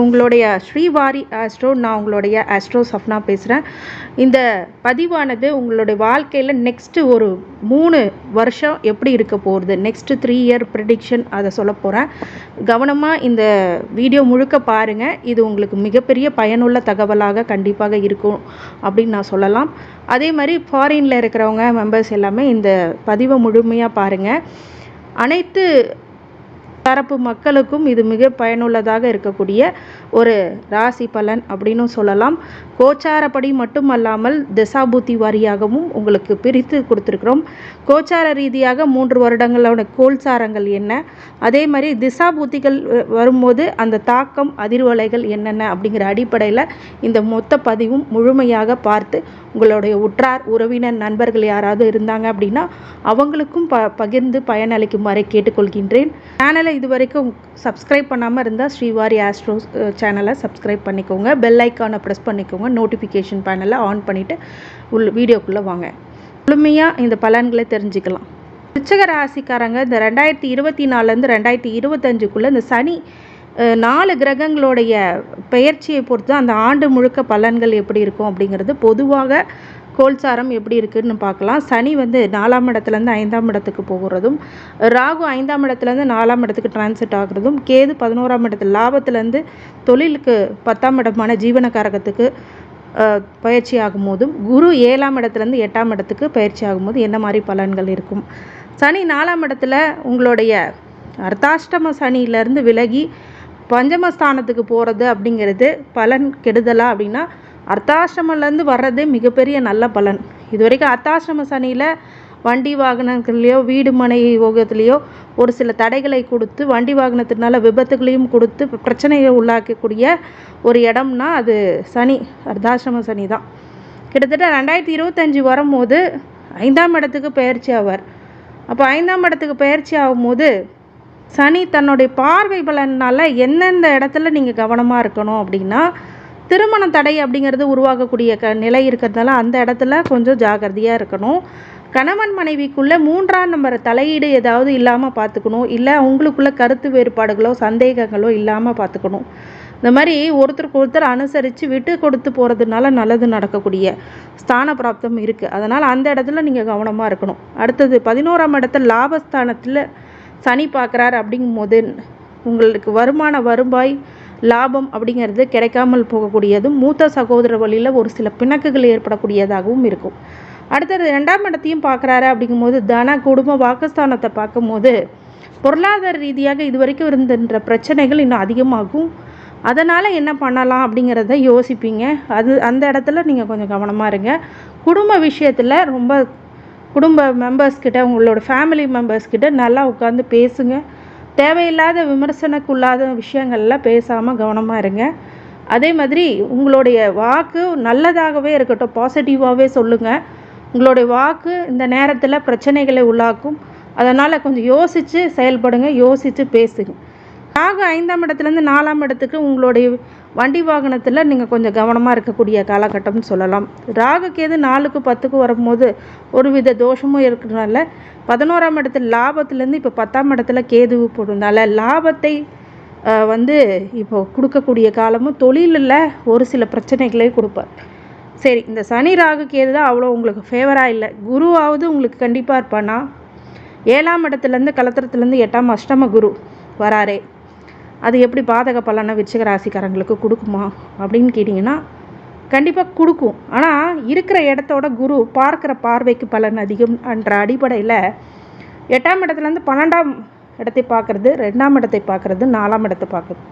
உங்களுடைய ஸ்ரீவாரி ஆஸ்ட்ரோ நான் உங்களுடைய ஆஸ்ட்ரோ சஃப்னா பேசுகிறேன் இந்த பதிவானது உங்களுடைய வாழ்க்கையில் நெக்ஸ்ட்டு ஒரு மூணு வருஷம் எப்படி இருக்க போகிறது நெக்ஸ்ட்டு த்ரீ இயர் ப்ரிடிக்ஷன் அதை சொல்ல போகிறேன் கவனமாக இந்த வீடியோ முழுக்க பாருங்கள் இது உங்களுக்கு மிகப்பெரிய பயனுள்ள தகவலாக கண்டிப்பாக இருக்கும் அப்படின்னு நான் சொல்லலாம். அதே மாதிரி ஃபாரினில் இருக்கிறவங்க மெம்பர்ஸ் எல்லாமே இந்த பதிவை முழுமையாக பாருங்கள் அனைத்து தரப்பு மக்களுக்கும் இது மிக பயனுள்ளதாக இருக்கக்கூடிய ஒரு ராசி பலன் அப்படின்னு சொல்லலாம். கோச்சாரப்படி மட்டுமல்லாமல் திசாபூத்தி வாரியாகவும் உங்களுக்கு பிரித்து கொடுத்துருக்குறோம். கோச்சார ரீதியாக மூன்று வருடங்களோட கோல்சாரங்கள் என்ன? அதே மாதிரி திசாபுத்திகள் வரும்போது அந்த தாக்கம் அதிர்வலைகள் என்னென்ன அப்படிங்கிற அடிப்படையில் இந்த மொத்த பதிவும் முழுமையாக பார்த்து உங்களுடைய உற்றார் உறவினர் நண்பர்கள் யாராவது இருந்தாங்க அப்படின்னா அவங்களுக்கும் ப பகிர்ந்து பயனளிக்குமாறு கேட்டுக்கொள்கின்றேன். சேனலை இது வரைக்கும் சப்ஸ்கிரைப் பண்ணாமல் இருந்தால் ஸ்ரீவாரி ஆஸ்ட்ரோ சேனலை சப்ஸ்கிரைப் பண்ணிக்கோங்க. பெல் ஐக்கானை ப்ரெஸ் பண்ணிக்கோங்க. நோட்டிஃபிகேஷன் பேனலை ஆன் பண்ணிவிட்டு உள் வீடியோக்குள்ளே வாங்க. முழுமையாக இந்த பலன்களை தெரிஞ்சுக்கலாம். ரிச்சக ராசிக்காரங்க இந்த ரெண்டாயிரத்தி இருபத்தி நாலுலேருந்து ரெண்டாயிரத்தி இருபத்தஞ்சுக்குள்ளே இந்த சனி நாலு கிரகங்களுடைய பெயர்ச்சியை பொறுத்து அந்த ஆண்டு முழுக்க பலன்கள் எப்படி இருக்கும் அப்படிங்கிறது பொதுவாக கோல்சாரம் எப்படி இருக்குதுன்னு பார்க்கலாம். சனி வந்து நாலாம் இடத்துலேருந்து ஐந்தாம் இடத்துக்கு போகிறதும் ராகு ஐந்தாம் இடத்துலேருந்து நாலாம் இடத்துக்கு டிரான்சிட் ஆகுறதும் கேது பதினோராம் இடத்துல லாபத்துலேருந்து தொழிலுக்கு பத்தாம் இடமான ஜீவனக்காரகத்துக்கு பயிற்சி ஆகும்போதும் குரு ஏழாம் இடத்துலேருந்து எட்டாம் இடத்துக்கு பயிற்சி ஆகும்போது என்ன மாதிரி பலன்கள் இருக்கும். சனி நாலாம் இடத்துல உங்களுடைய அர்த்தாஷ்டம சனியிலேருந்து விலகி பஞ்சமஸ்தானத்துக்கு போகிறது அப்படிங்கிறது பலன் கெடுதலா அப்படின்னா அர்த்தாசிரமிலேருந்து வர்றதே மிகப்பெரிய நல்ல பலன். இது வரைக்கும் அர்த்தாசிரம சனியில் வண்டி வாகனங்கள்லையோ வீடு மனை யோகத்துலேயோ ஒரு சில தடைகளை கொடுத்து வண்டி வாகனத்தினால விபத்துகளையும் கொடுத்து பிரச்சனையை உள்ளாக்கக்கூடிய ஒரு இடம்னா அது சனி அர்த்தாசிரம சனி தான். கிட்டத்தட்ட ரெண்டாயிரத்தி இருபத்தஞ்சி வரும்போது ஐந்தாம் இடத்துக்கு பயிற்சி ஆவார். அப்போ ஐந்தாம் இடத்துக்கு பயிற்சி ஆகும்போது சனி தன்னுடைய பார்வை பலனால் எந்தெந்த இடத்துல நீங்கள் கவனமாக இருக்கணும் அப்படின்னா திருமண தடை அப்படிங்கிறது உருவாகக்கூடிய க நிலை இருக்கிறதால அந்த இடத்துல கொஞ்சம் ஜாகிரதையாக இருக்கணும். கணவன் மனைவிக்குள்ளே மூன்றாம் நம்பர் தலையீடு ஏதாவது இல்லாமல் பார்த்துக்கணும் இல்லை அவங்களுக்குள்ள கருத்து வேறுபாடுகளோ சந்தேகங்களோ இல்லாமல் பார்த்துக்கணும் இந்த மாதிரி ஒருத்தருக்கு ஒருத்தர் அனுசரித்து விட்டு கொடுத்து போகிறதுனால நல்லது நடக்கக்கூடிய ஸ்தான பிராப்தம் இருக்குது அதனால் அந்த இடத்துல நீங்கள் கவனமாக இருக்கணும். அடுத்தது பதினோராம் இடத்துல லாபஸ்தானத்தில் சனி பார்க்குறாரு அப்படிங்கும்போது உங்களுக்கு வருமான வருவாய் லாபம் அப்படிங்கிறது கிடைக்காமல் போகக்கூடியதும் மூத்த சகோதர வழியில் ஒரு சில பிணக்குகள் ஏற்படக்கூடியதாகவும் இருக்கும். அடுத்தது ரெண்டாம் இடத்தையும் பார்க்குறாரு அப்படிங்கும்போது தன குடும்ப வாக்குஸ்தானத்தை பார்க்கும்போது பொருளாதார ரீதியாக இது வரைக்கும் இருந்துன்ற பிரச்சனைகள் இன்னும் அதிகமாகும். அதனால் என்ன பண்ணலாம் அப்படிங்கிறத யோசிப்பீங்க. அது அந்த இடத்துல நீங்கள் கொஞ்சம் கவனமாக இருங்க. குடும்ப விஷயத்தில் ரொம்ப குடும்ப மெம்பர்ஸ்கிட்ட உங்களோட ஃபேமிலி மெம்பர்ஸ்கிட்ட நல்லா உட்காந்து பேசுங்க. தேவையில்லாத விமர்சனக்குள்ளாத விஷயங்கள்லாம் பேசாமல் கவனமாக இருங்க. அதே மாதிரி உங்களுடைய வாக்கு நல்லதாகவே இருக்கட்டும் பாசிட்டிவாகவே சொல்லுங்கள் உங்களுடைய வாக்கு இந்த நேரத்தில் பிரச்சனைகளை உள்ளாக்கும். அதனால் கொஞ்சம் யோசித்து செயல்படுங்க யோசித்து பேசுங்க. ராகு ஐந்தாம் இடத்துலேருந்து நாலாம் இடத்துக்கு உங்களுடைய வண்டி வாகனத்தில் நீங்கள் கொஞ்சம் கவனமாக இருக்கக்கூடிய காலகட்டம்னு சொல்லலாம். ராகு கேது நாலுக்கு பத்துக்கு வரும்போது ஒரு வித தோஷமும் இருக்கிறதுனால பதினோராம் இடத்துல லாபத்துலேருந்து இப்போ பத்தாம் இடத்துல கேது போடுறதுனால லாபத்தை வந்து இப்போ கொடுக்கக்கூடிய காலமும் தொழிலில் ஒரு சில பிரச்சனைகளே கொடுப்பார். சரி இந்த சனி ராகு கேது தான் அவ்வளோ உங்களுக்கு ஃபேவராக இல்லை. குருவாவது உங்களுக்கு கண்டிப்பாக இருப்பானா? ஏழாம் இடத்துலேருந்து கலத்திரத்துலேருந்து எட்டாம் அஷ்டம குரு வராரே. அது எப்படி பாதக பலனை விருச்சிக ராசிக்காரங்களுக்கு கொடுக்குமா அப்படின்னு கேட்டிங்கன்னா கண்டிப்பாக கொடுக்கும். ஆனால் இருக்கிற இடத்தோட குரு பார்க்குற பார்வைக்கு பலன் அதிகம் என்ற அடிப்படையில் எட்டாம் இடத்துலேருந்து பன்னெண்டாம் இடத்தை பார்க்குறது ரெண்டாம் இடத்தை பார்க்குறது நாலாம் இடத்தை பார்க்குறது.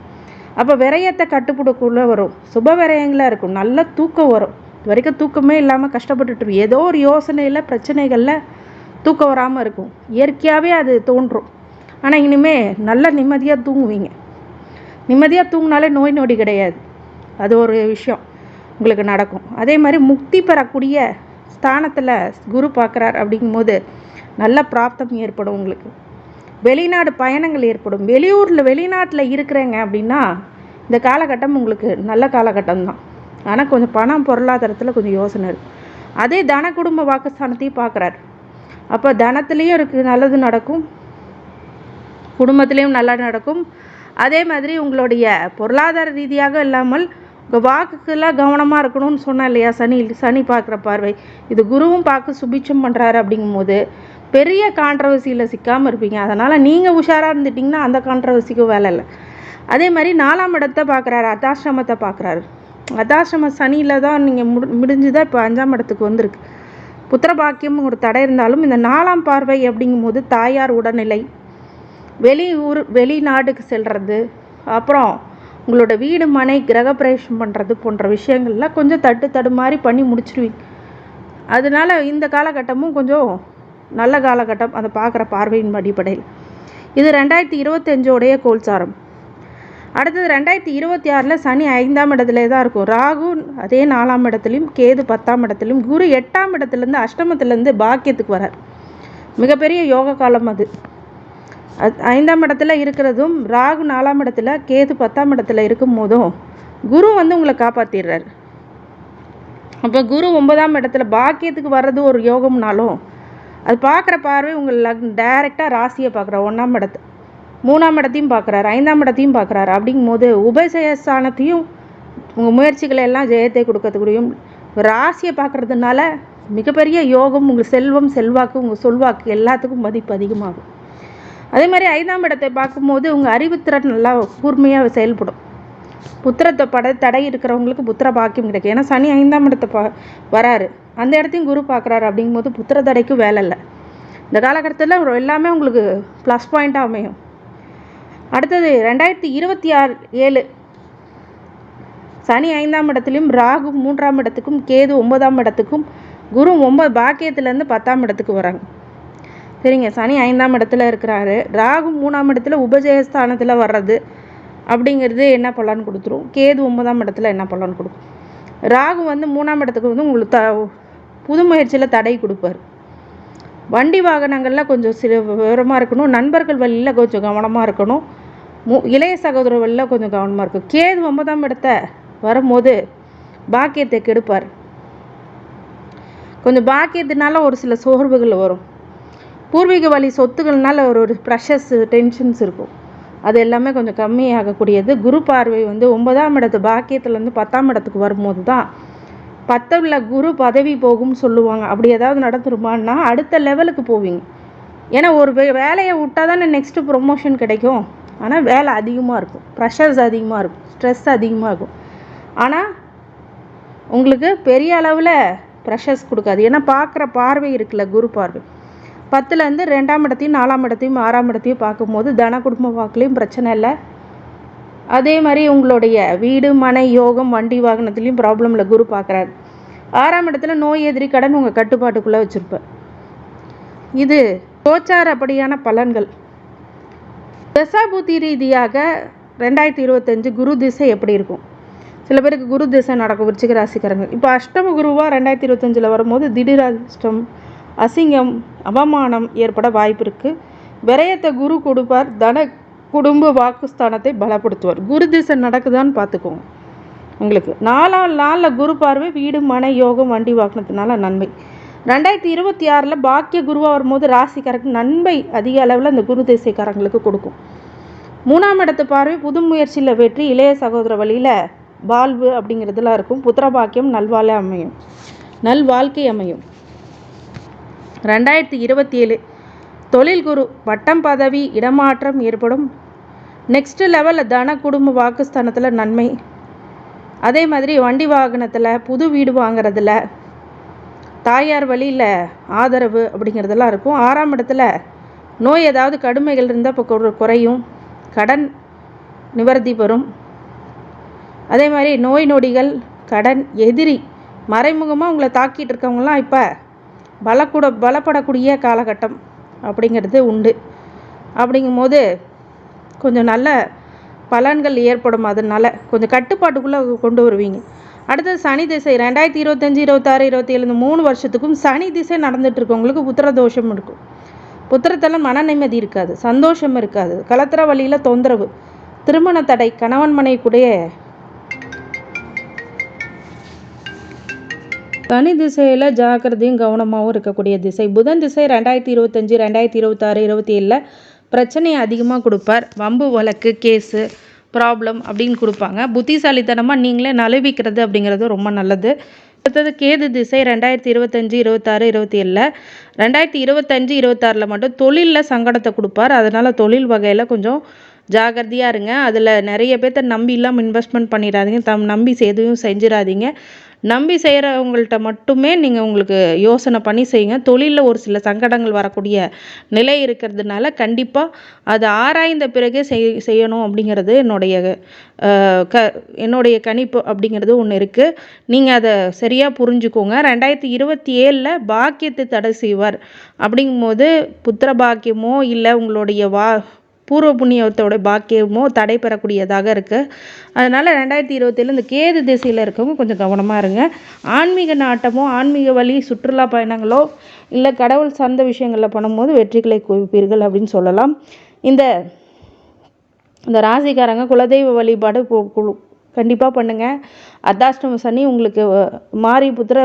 அப்போ விரயத்தை கட்டுப்படக்குள்ளே வரும். சுப விரயங்களாக இருக்கும். நல்ல தூக்கம் வரும். இது வரைக்கும் தூக்கமே இல்லாமல் கஷ்டப்பட்டுட்டு ஏதோ ஒரு யோசனையில் பிரச்சனைகளில் தூக்கம் வராமல் இருக்கும். இயற்கையாகவே அது தோன்றும். ஆனால் இனிமேல் நல்ல நிம்மதியாக தூங்குவீங்க. நிம்மதியாக தூங்கினாலே நோய் நொடி கிடையாது. அது ஒரு விஷயம். உங்களுக்கு நடக்கும். அதே மாதிரி முக்தி பெறக்கூடிய ஸ்தானத்தில் குரு பார்க்குறார் அப்படிங்கும்போது நல்ல பிராப்தம் ஏற்படும் உங்களுக்கு. வெளிநாடு பயணங்கள் ஏற்படும். வெளியூரில் வெளிநாட்டில் இருக்கிறேங்க அப்படின்னா இந்த காலகட்டம் உங்களுக்கு நல்ல காலகட்டம் தான். ஆனால் கொஞ்சம் பணம் பொருளாதாரத்தில் கொஞ்சம் யோசனை இருக்குது அதே தன குடும்ப வாக்குஸ்தானத்தையும் பார்க்குறாரு. அப்போ தனத்துலேயும் இருக்குது நல்லது நடக்கும். குடும்பத்துலேயும் நல்லா நடக்கும். அதே மாதிரி உங்களுடைய பொருளாதார ரீதியாக இல்லாமல் உங்கள் வாக்குக்கெல்லாம் கவனமாக இருக்கணும்னு சொன்னேன் இல்லையா? சனி சனி பார்க்குற பார்வை. இது குருவும் பார்க்க சுபிச்சம் பண்ணுறாரு அப்படிங்கும்போது பெரிய கான்ட்ரவர்சியில் சிக்காமல் இருப்பீங்க. அதனால் நீங்கள் உஷாராக இருந்துட்டிங்கன்னா அந்த கான்ட்ரவர்சிக்கும் வேலை இல்லை. அதே மாதிரி நாலாம் இடத்தை பார்க்குறாரு அதாசிரமத்தை பார்க்குறாரு. அதாசிரம சனியில் தான் நீங்கள் முடி முடிஞ்சு தான் இப்போ அஞ்சாம் இடத்துக்கு வந்திருக்கு. புத்திர பாக்கியம் ஒரு தடை இருந்தாலும் இந்த நாலாம் பார்வை அப்படிங்கும்போது தாயார் உடல்நிலை வெளியூர் வெளிநாடுக்கு செல்வது அப்புறம் உங்களோட வீடு மனை கிரகப்பிரவேசம் பண்ணுறது போன்ற விஷயங்கள்லாம் கொஞ்சம் தட்டு தடுமாறி பண்ணி முடிச்சிருவீங்க. அதனால இந்த காலகட்டமும் கொஞ்சம் நல்ல காலகட்டம் அதை பார்க்குற பார்வையின் அடிப்படையில். இது ரெண்டாயிரத்தி இருபத்தஞ்சோடைய கோல்சாரம். அடுத்தது ரெண்டாயிரத்தி இருபத்தி ஆறில் சனி ஐந்தாம் இடத்துல தான் இருக்கும். ராகு அதே நாலாம் இடத்துலையும் கேது பத்தாம் இடத்துலையும் குரு எட்டாம் இடத்துலேருந்து அஷ்டமத்துலேருந்து பாக்கியத்துக்கு வரார். மிகப்பெரிய யோக காலம் அது அது. ஐந்தாம் இடத்துல இருக்கிறதும் ராகு நாலாம் இடத்துல கேது பத்தாம் இடத்துல இருக்கும் போதும் குரு வந்து உங்களை காப்பாற்றிடுறாரு அப்போ குரு ஒன்பதாம் இடத்துல பாக்கியத்துக்கு வர்றது ஒரு யோகம்னாலும் அது பார்க்குற பார்வை உங்கள் லக் டைரெக்டாக ராசியை பார்க்குறார் ஒன்றாம் இடத்து மூணாம் இடத்தையும் பார்க்குறாரு ஐந்தாம் இடத்தையும் பார்க்குறாரு. அப்படிங்கும்போது உபசயஸ்தானத்தையும் உங்கள் முயற்சிகளை எல்லாம் ஜெயத்தை கொடுக்கறதுக்குடியும் ராசியை பார்க்குறதுனால மிகப்பெரிய யோகம் உங்கள் செல்வம் செல்வாக்கு உங்கள் சொல்வாக்கு எல்லாத்துக்கும் மதிப்பு அதிகமாகும். அதே மாதிரி ஐந்தாம் இடத்தை பார்க்கும்போது உங்கள் அறிவுத்திறன் நல்லா கூர்மையாக செயல்படும். புத்திரத்தை பட தடை இருக்கிறவங்களுக்கு புத்திர பாக்கியம் கிடைக்கும். ஏன்னா சனி ஐந்தாம் இடத்தை பா வராரு. அந்த இடத்தையும் குரு பார்க்குறாரு அப்படிங்கும்போது புத்திர தடைக்கும் வேலை இல்லை. இந்த காலகட்டத்தில் எல்லாமே உங்களுக்கு ப்ளஸ் பாயிண்ட்டாக அமையும். அடுத்தது ரெண்டாயிரத்தி இருபத்தி ஆறு ஏழு. சனி ஐந்தாம் இடத்துலையும் ராகு மூன்றாம் இடத்துக்கும் கேது ஒன்பதாம் இடத்துக்கும் குரு ஒன்பது பாக்கியத்துலேருந்து பத்தாம் இடத்துக்கு வராங்க. சரிங்க சனி ஐந்தாம் இடத்துல இருக்கிறாரு. ராகு மூணாம் இடத்துல உபஜயஸ்தானத்தில் வர்றது அப்படிங்கிறது என்ன பலன் கொடுத்துரும்? கேது ஒன்பதாம் இடத்துல என்ன பலன் கொடுக்கும்? ராகு வந்து மூணாம் இடத்துக்கு வந்து உங்களுக்கு த புது முயற்சியில் தடை கொடுப்பார். வண்டி வாகனங்களில் கொஞ்சம் சில விவரமாக இருக்கணும். நண்பர்கள் வழியில் கொஞ்சம் கவனமாக இருக்கணும். மு இளைய சகோதர வழியில் கொஞ்சம் கவனமாக இருக்கும் கேது ஒன்பதாம் இடத்த வரும்போது பாக்கியத்தை கெடுப்பார். கொஞ்சம் பாக்கியத்தினால ஒரு சில சோர்வுகள் வரும். பூர்வீக வழி சொத்துக்கள்னால ஒரு ஒரு ப்ரெஷர்ஸ் டென்ஷன்ஸ் இருக்கும். அது எல்லாமே கொஞ்சம் கம்மியாகக்கூடியது. குரு பார்வை வந்து ஒன்பதாம் இடத்து பாக்கியத்துலேருந்து பத்தாம் இடத்துக்கு வரும்போது தான் பத்தில் குரு பதவி போகும்னு சொல்லுவாங்க. அப்படி ஏதாவது நடந்துருமான்னா அடுத்த லெவலுக்கு போவீங்க. ஏன்னா ஒரு வே வேலையை விட்டால் தானே நெக்ஸ்ட்டு ப்ரொமோஷன் கிடைக்கும். ஆனால் வேலை அதிகமாக இருக்கும். ப்ரெஷர்ஸ் அதிகமாக இருக்கும். ஸ்ட்ரெஸ் அதிகமாக இருக்கும். ஆனால் உங்களுக்கு பெரிய அளவில் ப்ரெஷர்ஸ் கொடுக்காது. ஏன்னா பார்க்குற பார்வை இருக்குல்ல குரு பார்வை. பத்துலேருந்து ரெண்டாம் இடத்தையும் நாலாம் இடத்தையும் ஆறாம் இடத்தையும் பார்க்கும்போது தன குடும்ப வாக்குலேயும் பிரச்சனை இல்லை. அதே மாதிரி உங்களுடைய வீடு மனை யோகம் வண்டி வாகனத்துலேயும் ப்ராப்ளம் இல்லை குரு பார்க்குறாரு. ஆறாம் இடத்துல நோய் எதிரி கடன் உங்கள் கட்டுப்பாட்டுக்குள்ளே வச்சுருப்பேன் இது கோச்சார் அப்படியான பலன்கள். தசாபூத்தி ரீதியாக ரெண்டாயிரத்தி இருபத்தஞ்சு குரு திசை எப்படி இருக்கும்? சில பேருக்கு குரு திசை நடக்கும் விருச்சிக ராசிக்காரங்க. இப்போ அஷ்டம குருவாக ரெண்டாயிரத்தி இருபத்தஞ்சில் வரும்போது திடீர் அஷ்டம் அசிங்கம் அவமானம் ஏற்பட வாய்ப்பு இருக்குது விரயத்தை குரு கொடுப்பார் தன குடும்ப வாக்குஸ்தானத்தை பலப்படுத்துவார். குரு திசை நடக்குதான்னு பார்த்துக்கோங்க. உங்களுக்கு நாலாம் நாளில் குரு பார்வை வீடு மனை யோகம் வண்டி வாங்கினதுனால நன்மை. ரெண்டாயிரத்தி இருபத்தி ஆறில் பாக்கிய குருவாக வரும்போது ராசிக்காரருக்கு நன்மை அதிக அளவில் அந்த குரு திசைக்காரங்களுக்கு கொடுக்கும். மூணாம் இடத்து பார்வை புது முயற்சியில் வெற்றி இளைய சகோதர வழியில் வாழ்வு அப்படிங்கிறதுலாம் இருக்கும். புத்திர பாக்கியம் நல்வாழ அமையும். நல் வாழ்க்கை அமையும். ரெண்டாயிரத்தி இருபத்தி ஏழு தொழில் குரு பட்டம் பதவி இடமாற்றம் ஏற்படும். நெக்ஸ்ட் லெவல் தன குடும்ப வாக்குஸ்தானத்தில் நன்மை. அதே மாதிரி வண்டி வாகனத்தில் புது வீடு வாங்குறதுல தாயார் வழியில் ஆதரவு அப்படிங்கிறதெல்லாம் இருக்கும். ஆறாம் இடத்துல நோய் ஏதாவது கடுமைகள் இருந்தால் இப்போ குறையும். கடன் நிவர்த்தி பெறும். அதே மாதிரி நோய் நொடிகள் கடன் எதிரி மறைமுகமாக உங்களை தாக்கிட்டு இருக்கவங்களாம் இப்போ பலக்கூட பலப்படக்கூடிய காலகட்டம் அப்படிங்கிறது உண்டு. அப்படிங்கும்போது கொஞ்சம் நல்ல பலன்கள் ஏற்படும் அதனால் கொஞ்சம் கட்டுப்பாட்டுக்குள்ளே கொண்டு வருவீங்க. அடுத்தது சனி திசை. ரெண்டாயிரத்தி இருபத்தஞ்சி இருபத்தாறு இருபத்தி ஏழு மூணு வருஷத்துக்கும் சனி திசை நடந்துட்டு இருக்கவங்களுக்கு புத்திர தோஷம் இருக்கும். புத்திரத்தில் மன நிம்மதி இருக்காது. சந்தோஷம் இருக்காது. கலத்திர வழியில் தொந்தரவு திருமண தடை கணவன் மனைவிக்குடைய தனி திசையில் ஜாக்கிரதையும் கவனமாகவும் இருக்கக்கூடிய திசை. புதன் திசை ரெண்டாயிரத்தி இருபத்தஞ்சி ரெண்டாயிரத்தி இருபத்தாறு இருபத்தி ஏழில் பிரச்சனையை அதிகமாக கொடுப்பார். வம்பு வழக்கு கேஸு ப்ராப்ளம் அப்படின்னு கொடுப்பாங்க. புத்திசாலித்தனமாக நீங்களே நழுவிக்கிறது அப்படிங்கிறது ரொம்ப நல்லது. அடுத்தது கேது திசை ரெண்டாயிரத்தி இருபத்தஞ்சி இருபத்தாறு இருபத்தி ஏழில். ரெண்டாயிரத்தி இருபத்தஞ்சி இருபத்தாறில் மட்டும் தொழிலில் சங்கடத்தை கொடுப்பார். அதனால் தொழில் வகையில் கொஞ்சம் ஜாகிரதையாக இருங்க. அதில் நிறைய பேர்த்த நம்பி இல்லாமல் இன்வெஸ்ட்மெண்ட் பண்ணிடாதீங்க. தம் நம்பி எதுவும் செஞ்சிடாதீங்க. நம்பி செய்கிறவங்கள்ட்ட மட்டுமே நீங்கள் உங்களுக்கு யோசனை பண்ணி செய்யுங்க. தொழிலில் ஒரு சில சங்கடங்கள் வரக்கூடிய நிலை இருக்கிறதுனால கண்டிப்பாக அதை ஆராய்ந்த பிறகே செய் செய்யணும் அப்படிங்கிறது என்னுடைய க என்னுடைய கணிப்பு அப்படிங்கிறது ஒன்று இருக்குது நீங்கள் அதை சரியாக புரிஞ்சுக்கோங்க. ரெண்டாயிரத்தி இருபத்தி ஏழில் பாக்கியத்தை தடை செய்வார். அப்படிங்கும்போது புத்திர பாக்கியமோ இல்லை உங்களுடைய வா பூர்வ புண்ணியத்தோட பாக்கியமோ தடை பெறக்கூடியதாக இருக்குது அதனால் ரெண்டாயிரத்தி இருபத்தேழு இந்த கேது திசையில் இருக்கவங்க கொஞ்சம் கவனமாக இருங்க. ஆன்மீக நாட்டமோ ஆன்மீக வழி சுற்றுலா பயணங்களோ இல்லை கடவுள் சார்ந்த விஷயங்களில் பண்ணும்போது வெற்றிகளை குவிப்பீர்கள் அப்படின்னு சொல்லலாம். இந்த இந்த ராசிக்காரங்க குலதெய்வ வழிபாடு கண்டிப்பாக பண்ணுங்கள் அர்த்தாஷ்டம சனி உங்களுக்கு மாரி புத்திர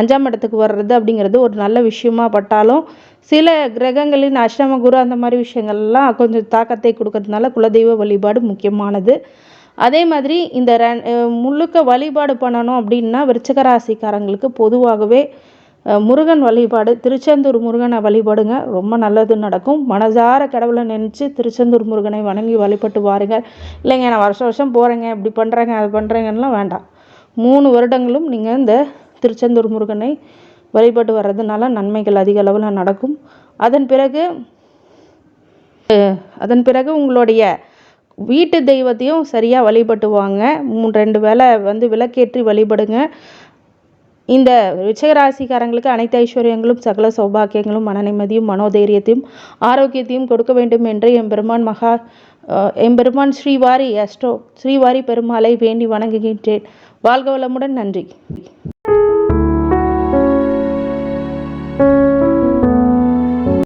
அஞ்சாம் இடத்துக்கு வர்றது அப்படிங்கிறது ஒரு நல்ல விஷயமா பட்டாலும் சில கிரகங்களின் அஷ்டம குரு அந்த மாதிரி விஷயங்கள்லாம் கொஞ்சம் தாக்கத்தை கொடுக்கறதுனால குலதெய்வ வழிபாடு முக்கியமானது. அதே மாதிரி இந்த முழுக்க வழிபாடு பண்ணணும் அப்படின்னா விருச்சக ராசிக்காரங்களுக்கு பொதுவாகவே முருகன் வழிபாடு திருச்செந்தூர் முருகனை வழிபாடுங்க. ரொம்ப நல்லது நடக்கும். மனசார கடவுளை நினச்சி திருச்செந்தூர் முருகனை வணங்கி வழிபட்டு வாருங்கள். இல்லைங்க நான் வருஷம் வருஷம் போகிறேங்க இப்படி பண்ணுறேங்க அது பண்ணுறேங்கலாம் வேண்டாம். மூணு வருடங்களும் நீங்கள் இந்த திருச்செந்தூர் முருகனை வழிபட்டு வர்றதுனால நன்மைகள் அதிக அளவில் நடக்கும். அதன் பிறகு அதன் பிறகு உங்களுடைய வீட்டு தெய்வத்தையும் சரியாக வழிபட்டுவாங்க மூணு ரெண்டு வேலை வந்து விளக்கேற்றி வழிபடுங்க. இந்த ரிச்சகராசிக்காரங்களுக்கு அனைத்து ஐஸ்வர்யங்களும் சகல சௌபாக்கியங்களும் மன நிம்மதியும் மனோதைரியத்தையும் ஆரோக்கியத்தையும் கொடுக்க வேண்டும் என்று எம்பெருமான் மகா எம்பெருமான் ஸ்ரீவாரி அஸ்டோ ஸ்ரீவாரி பெருமாளை வேண்டி வணங்குகின்றேன். வாழ்க வளமுடன். நன்றி.